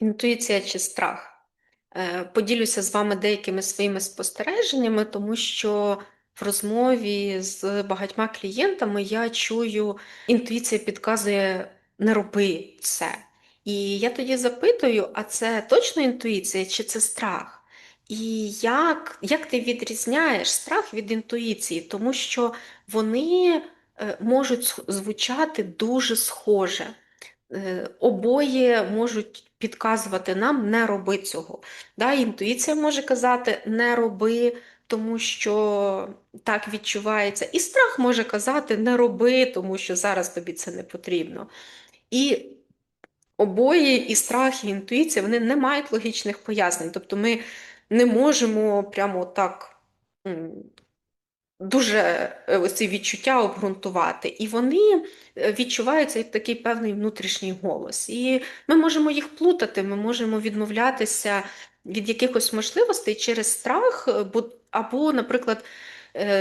Інтуїція чи страх? Е, Поділюся з вами деякими своїми спостереженнями, тому що в розмові з багатьма клієнтами я чую, інтуїція підказує не роби це. І я тоді запитую, а це точно інтуїція чи це страх? І як, як ти відрізняєш страх від інтуїції? Тому що вони е, можуть звучати дуже схоже. Е, Обоє можуть підказувати нам не роби цього. Да, Інтуїція може казати не роби, тому що так відчувається. І страх може казати не роби, тому що зараз тобі це не потрібно. І обоє, і страх, і інтуїція, вони не мають логічних пояснень. Тобто ми не можемо прямо так дуже е, ці відчуття обґрунтувати, і вони е, відчуваються як такий певний внутрішній голос. І ми можемо їх плутати, ми можемо відмовлятися від якихось можливостей через страх, е, або, наприклад,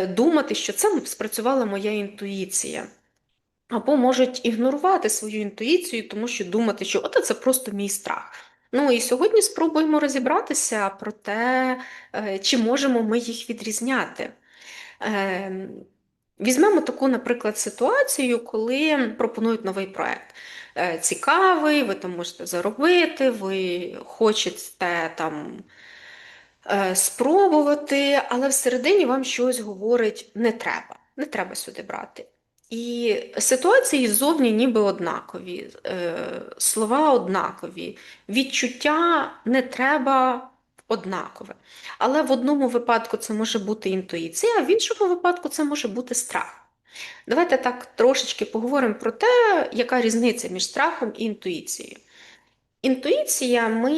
думати, що це спрацювала моя інтуїція. Або можуть ігнорувати свою інтуїцію, тому що думати, що от це просто мій страх. Ну і сьогодні спробуємо розібратися про те, чи можемо ми їх відрізняти. Ем, візьмемо таку, наприклад, ситуацію, коли пропонують новий проект. Е, цікавий, ви там можете заробити, ви хочете там е, спробувати, але всередині вам щось говорить не треба, не треба сюди брати. І ситуації ззовні ніби однакові, е, слова однакові, відчуття не треба однакове. Але в одному випадку це може бути інтуїція, а в іншому випадку це може бути страх. Давайте так трошечки поговоримо про те, яка різниця між страхом і інтуїцією. Інтуїція, ми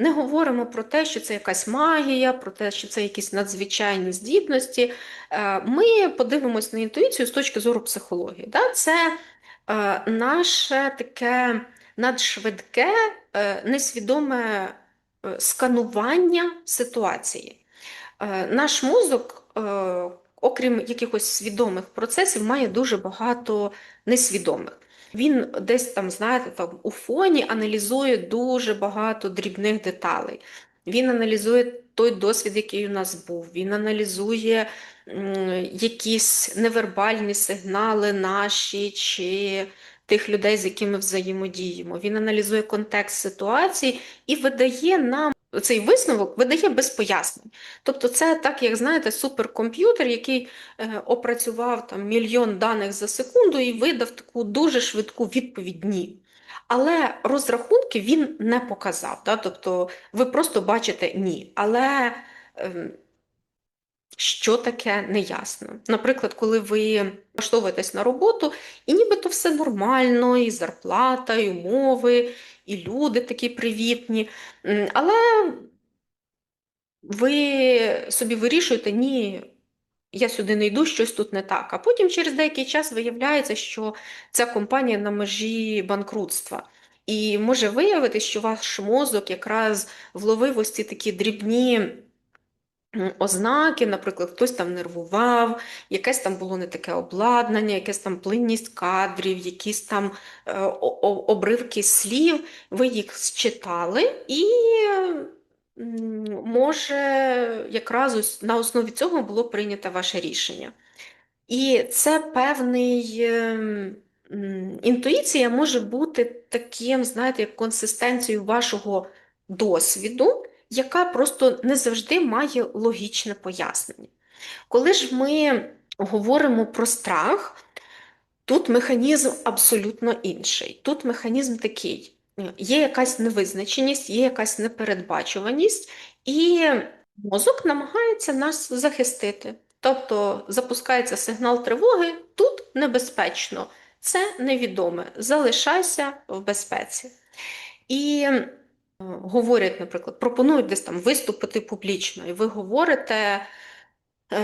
не говоримо про те, що це якась магія, про те, що це якісь надзвичайні здібності. Е, ми подивимось на інтуїцію з точки зору психології. Це е, наше таке надшвидке, е, несвідоме сканування ситуації. Наш мозок, окрім якихось свідомих процесів, має дуже багато несвідомих. Він десь там, знаєте, там у фоні аналізує дуже багато дрібних деталей. Він аналізує той досвід, який у нас був. Він аналізує якісь невербальні сигнали наші чи тих людей, з якими взаємодіємо. Він аналізує контекст ситуації і видає нам цей висновок видає без пояснень. Тобто, це так, як знаєте, суперкомп'ютер, який е, опрацював там мільйон даних за секунду і видав таку дуже швидку відповідь ні. Але розрахунки він не показав. Да? Тобто ви просто бачите ні. Але е, що таке неясно. Наприклад, коли ви влаштовуєтесь на роботу, і нібито все нормально, і зарплата, і умови, і люди такі привітні. Але ви собі вирішуєте, ні, я сюди не йду, щось тут не так. А потім через деякий час виявляється, що ця компанія на межі банкрутства. І може виявитися, що ваш мозок якраз вловив ось ці такі дрібні ознаки, наприклад, хтось там нервував, якесь там було не таке обладнання, якась там плинність кадрів, якісь там е, обривки слів, ви їх считали і. Може, якраз на основі цього було прийнято ваше рішення. І це певний ем, інтуїція може бути таким, знаєте, як консистенцією вашого досвіду, яка просто не завжди має логічне пояснення. Коли ж ми говоримо про страх, тут механізм абсолютно інший. Тут механізм такий: є якась невизначеність, є якась непередбачуваність, і мозок намагається нас захистити. Тобто запускається сигнал тривоги, тут небезпечно, це невідоме. Залишайся в безпеці. І говорять, наприклад, пропонують десь там виступити публічно, і ви говорите, е,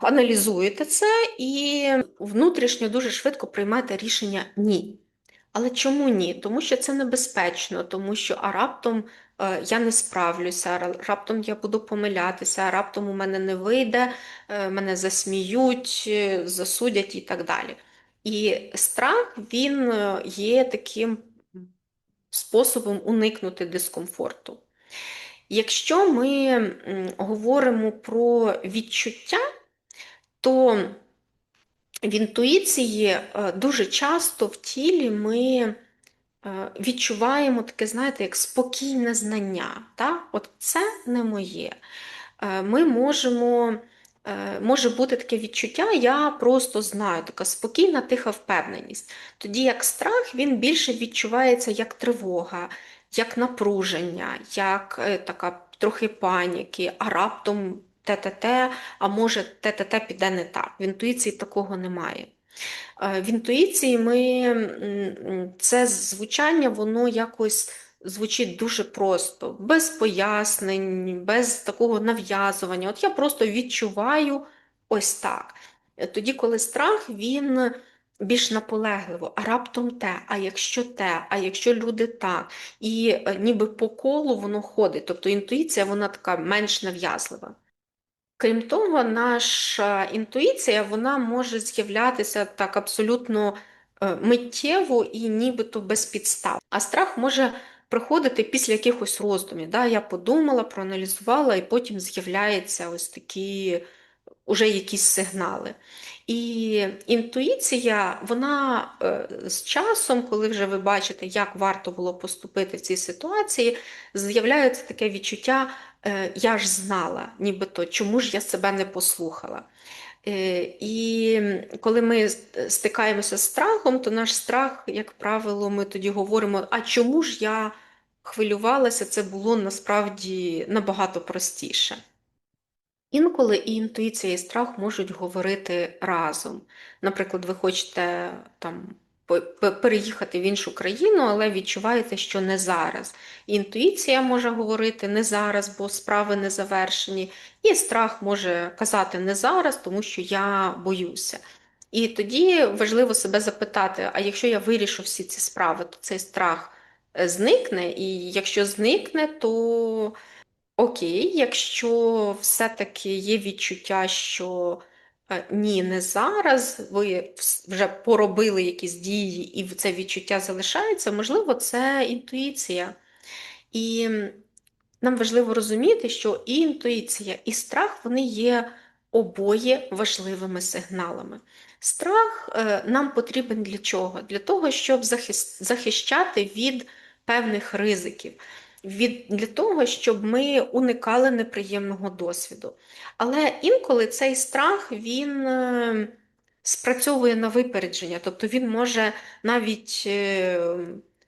аналізуєте це і внутрішньо дуже швидко приймаєте рішення ні. Але чому ні? Тому що це небезпечно, тому що а раптом е, я не справлюся, раптом я буду помилятися, а раптом у мене не вийде, е, мене засміють, е, засудять і так далі. І страх він е, є таким способом уникнути дискомфорту. Якщо ми говоримо про відчуття, то в інтуїції е, дуже часто в тілі ми е, відчуваємо таке, знаєте, як спокійне знання. Так? От це не моє. Е, ми можемо, може бути таке відчуття, я просто знаю, така спокійна, тиха впевненість. Тоді як страх, він більше відчувається як тривога, як напруження, як така трохи паніки, а раптом те-те-те, а може те-те-те піде не так. В інтуїції такого немає. Е, в інтуїції ми це звучання, воно якось звучить дуже просто, без пояснень, без такого нав'язування. От я просто відчуваю ось так. Тоді, коли страх, він більш наполегливо, а раптом те, а якщо те, а якщо люди так, і е, ніби по колу воно ходить. Тобто інтуїція, вона така менш нав'язлива. Крім того, наша інтуїція вона може з'являтися так абсолютно е, миттєво і нібито без підстав. А страх може приходити після якихось роздумів. Да? Я подумала, проаналізувала, і потім з'являються ось такі уже якісь сигнали. І інтуїція, вона е, з часом, коли вже ви бачите, як варто було поступити в цій ситуації, з'являється таке відчуття, е, я ж знала, нібито чому ж я себе не послухала. Е, і коли ми стикаємося з страхом, то наш страх, як правило, ми тоді говоримо: а чому ж я хвилювалася, це було насправді набагато простіше. Інколи і інтуїція, і страх можуть говорити разом. Наприклад, ви хочете там переїхати в іншу країну, але відчуваєте, що не зараз. Інтуїція може говорити не зараз, бо справи не завершені, і страх може казати не зараз, тому що я боюся. І тоді важливо себе запитати: а якщо я вирішу всі ці справи, то цей страх зникне, і якщо зникне, то. Окей, якщо все-таки є відчуття, що е, ні, не зараз, ви вже поробили якісь дії, і це відчуття залишається, можливо, це інтуїція. І нам важливо розуміти, що і інтуїція, і страх вони є обоє важливими сигналами. Страх е, нам потрібен для чого? Для того, щоб захищати від певних ризиків від, для того, щоб ми уникали неприємного досвіду. Але інколи цей страх він е, спрацьовує на випередження, тобто він може навіть е,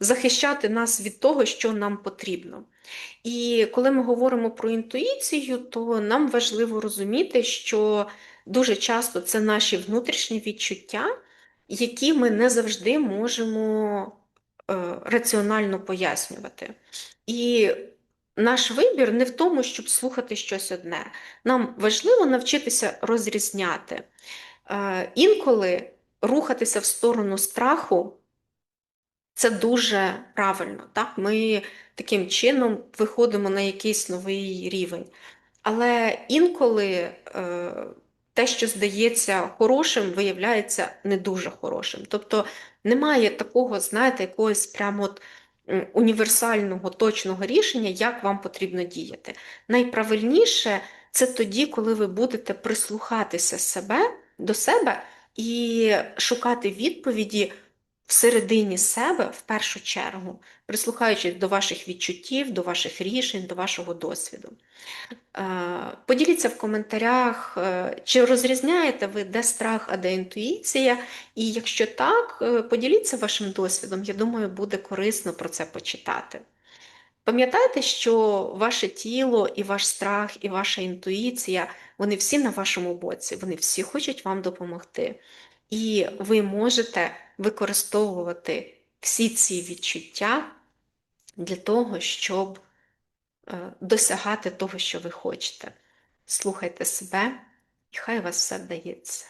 захищати нас від того, що нам потрібно. І коли ми говоримо про інтуїцію, то нам важливо розуміти, що дуже часто це наші внутрішні відчуття, які ми не завжди можемо раціонально пояснювати. І наш вибір не в тому, щоб слухати щось одне. Нам важливо навчитися розрізняти. Е, інколи рухатися в сторону страху це дуже правильно. Так? Ми таким чином виходимо на якийсь новий рівень. Але інколи е, те, що здається хорошим, виявляється не дуже хорошим. Тобто немає такого, знаєте, якогось прямо от універсального точного рішення, як вам потрібно діяти. Найправильніше це тоді, коли ви будете прислухатися себе до себе і шукати відповіді всередині себе в першу чергу, прислухаючись до ваших відчуттів, до ваших рішень, до вашого досвіду. Е, поділіться в коментарях, е, чи розрізняєте ви, де страх, а де інтуїція. І якщо так, е, поділіться вашим досвідом, я думаю, буде корисно про це почитати. Пам'ятайте, що ваше тіло, і ваш страх, і ваша інтуїція, вони всі на вашому боці, вони всі хочуть вам допомогти. І ви можете використовувати всі ці відчуття для того, щоб е, досягати того, що ви хочете. Слухайте себе, і хай у вас все вдається.